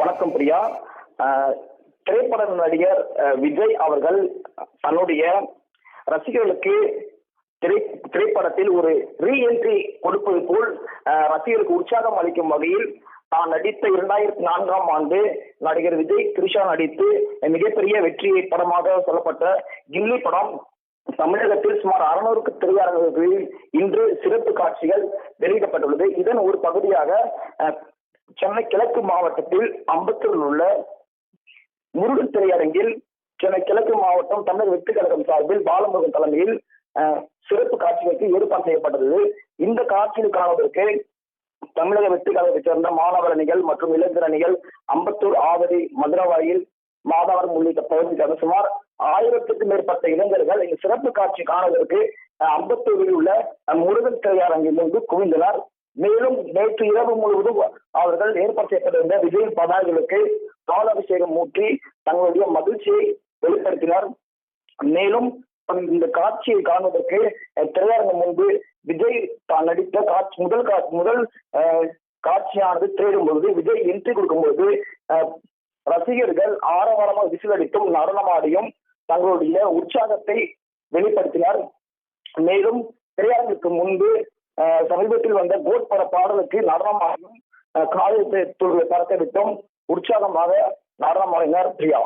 வணக்கம் பிரியா. திரைப்பட நடிகர் விஜய் அவர்கள் தன்னுடைய ரசிகர்களுக்கு திரை திரைப்படத்தில் ஒரு ரீஎன்ட்ரி கொடுப்பது போல் ரசிகர்களுக்கு உற்சாகம் அளிக்கும் வகையில் தான் நடித்த இரண்டாயிரத்தி நான்காம் ஆண்டு நடிகர் விஜய் கிருஷா நடித்து மிகப்பெரிய வெற்றி படமாக சொல்லப்பட்ட கில்லி படம். தமிழகத்தில் சுமார் அறுநூறுக்கு திரையரங்குகளில் இன்று சிறப்பு காட்சிகள் வெளியிடப்பட்டுள்ளது. இதன் ஒரு பகுதியாக சென்னை கிழக்கு மாவட்டத்தில் அம்பத்தூரில் உள்ள முருகன் திரையரங்கில் சென்னை கிழக்கு மாவட்டம் தமிழக வெற்றி கழகம் சார்பில் பாலமுருகன் தலைமையில் சிறப்பு காட்சிகளுக்கு ஏற்பாடு செய்யப்பட்டது. இந்த காட்சியில் காணுவதற்கு தமிழக வெற்றி கழகத்தைச் சேர்ந்த மாணவர் அணிகள் மற்றும் இளைஞர் அணிகள் அம்பத்தூர் ஆவடி மதுரவாயில் மாதவரம் உள்ளிட்ட பகுதிக்கான சுமார் ஆயிரத்துக்கும் மேற்பட்ட இளைஞர்கள் இந்த சிறப்பு காட்சி காணுவதற்கு அம்பத்தூரில் உள்ள முருகன் திரையரங்கில் இருந்து குவிந்தனர். மேலும் நேற்று இரவு முழுவதும் அவர்கள் ஏற்பாடு செய்யப்பட்டிருந்த விஜய் பதாகைகளுக்கு பாலாபிஷேகம் ஊற்றி தங்களுடைய மகிழ்ச்சியை வெளிப்படுத்தினார். மேலும் இந்த காட்சியை காணுவதற்கு திரையரங்கம் முன்பு விஜய் தான் நடித்த காட்சி முதல் காட்சி முதல் அஹ், காட்சியானது திரையிடும் பொழுது விஜய் என்ட்ரி கொடுக்கும்போது அஹ், ரசிகர்கள் ஆரவாரமாக விசிலடித்தும் நடனமாடியும் தங்களுடைய உற்சாகத்தை வெளிப்படுத்தினார். மேலும் திரையரங்குக்கு முன்பு சமீபத்தில் வந்த கோட் பட பாடலுக்கு நடனமாடியும் அஹ், காலை தரத்தை பறக்க விட்டும் உற்சாகமாக நடனமாடினார் பிரியா.